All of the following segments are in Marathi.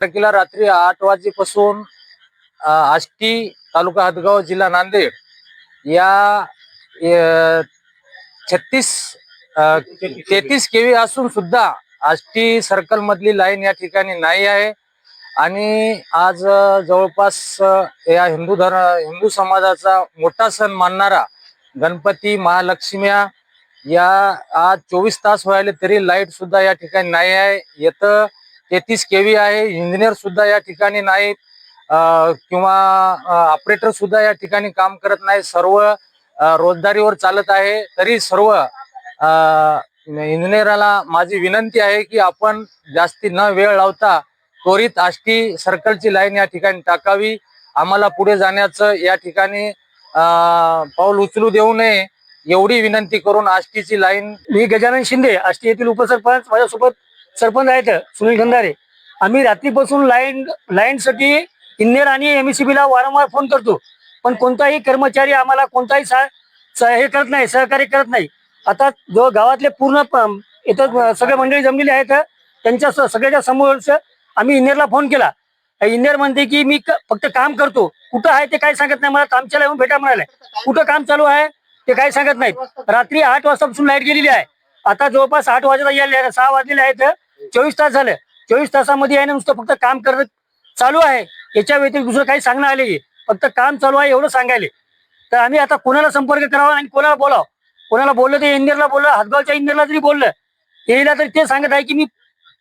तारखेला रात्री आठ वाजेपासून आष्टी तालुका हदगाव जिल्हा नांदेड या छत्तीस तेहतीस केवी असून सुद्धा आष्टी सर्कल मधली लाईन या ठिकाणी नाही आहे. आणि आज जवळपास या हिंदू धर्म हिंदू समाजाचा मोठा सण मानणारा गणपती महालक्ष्म्या या आज चोवीस तास व्हायले तरी लाइट सुद्धा या ठिकाणी नाही आहे. येतं तेहतीस केवी आहे. इंजिनियर सुद्धा या ठिकाणी नाहीत. किंवा ऑपरेटर सुद्धा या ठिकाणी काम करत नाही सर्व रोजदारीवर चालत आहे. तरी सर्व इंजिनियरला इंजिनियराला माझी विनंती आहे की आपण जास्ती न वेळ लावता त्वरित आष्टी सर्कलची लाईन या ठिकाणी टाकावी. आम्हाला पुढे जाण्याचं या ठिकाणी पाऊल उचलू देऊ नये एवढी विनंती करून आष्टीची लाईन मी गजानन शिंदे आष्टी येथील उपसरपंच. माझ्यासोबत सरपंच आहेत सुनील खंदारे आम्ही रात्रीपासून लाईन लाईनसाठी इंजिनियर आणि एमसीबीला वारंवार फोन करतो. पण कोणताही कर्मचारी आम्हाला कोणताही हे करत नाही सहकार्य करत नाही. आता जो गावातले पूर्ण इथं सगळे मंडळी जमलेली आहेत त्यांच्या सगळ्याच्या समोर आम्ही इंजिनियरला फोन केला. इंजिनियर म्हणते की मी फक्त काम करतो. कुठं आहे ते काय सांगत नाही मला. कामच्याला येऊन भेटा म्हणाले. कुठं काम चालू आहे ते काही सांगत नाही रात्री आठ वाजतापासून लाइट गेलेली आहे. आता जवळपास आठ वाजता यायला सहा वाजलेले आहेत. चोवीस तास झाले. चोवीस तासामध्ये आहे ना नुसतं फक्त काम करत चालू आहे. याच्या व्यतिरिक्त दुसरं काही सांगणं आले फक्त काम चालू आहे एवढं सांगायले. तर आम्ही आता कोणाला संपर्क करावा आणि कोणाला बोलावं? कोणाला बोललं ते इंजिनियरला बोललं हातगावच्या इंजिनियरला तरी बोललं येईला तरी ते सांगत आहे की मी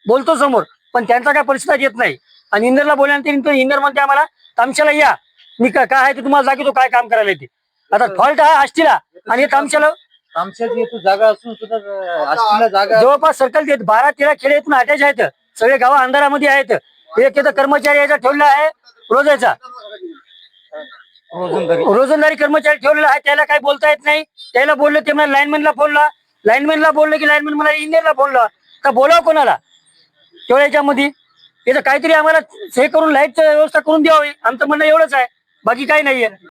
बोलतो समोर पण त्यांचा काय परिस्थिती येत नाही. आणि इंजिनियरला बोलल्यानंतर इंजिनियर म्हणते आम्हाला तामशाला या. मी काय आहे ते तुम्हाला जागी तो काय काम करायला येते. आता फॉल्ट आहे आष्टीला आणि हे तामशाला. आमच्याची इथं जागा असून सुद्धा अ, आष्टीला जागा जवळपास सर्कल देत बारा तेरा खेडे इथून अटॅच आहेत. सगळे गाव अंधारामध्ये आहेत. एक इथं कर्मचारी याचा ठेवलेला आहे रोजाचा. रोजंदारी. रोजंदारी कर्मचारी ठेवलेला आहे त्याला काही बोलता येत नाही. त्याला बोललं ते मला लाईनमॅनला फोनला लाईनमॅनला बोललं की लाईनमॅन मला इंजिनियरला फोनला का बोलावं कोणाला? तेवढ्या याच्यामध्ये? इथं काहीतरी आम्हाला हे करून लाईटचं व्यवस्था करून द्यावी. आमचं म्हणणं एवढंच आहे. बाकी काही नाहीये.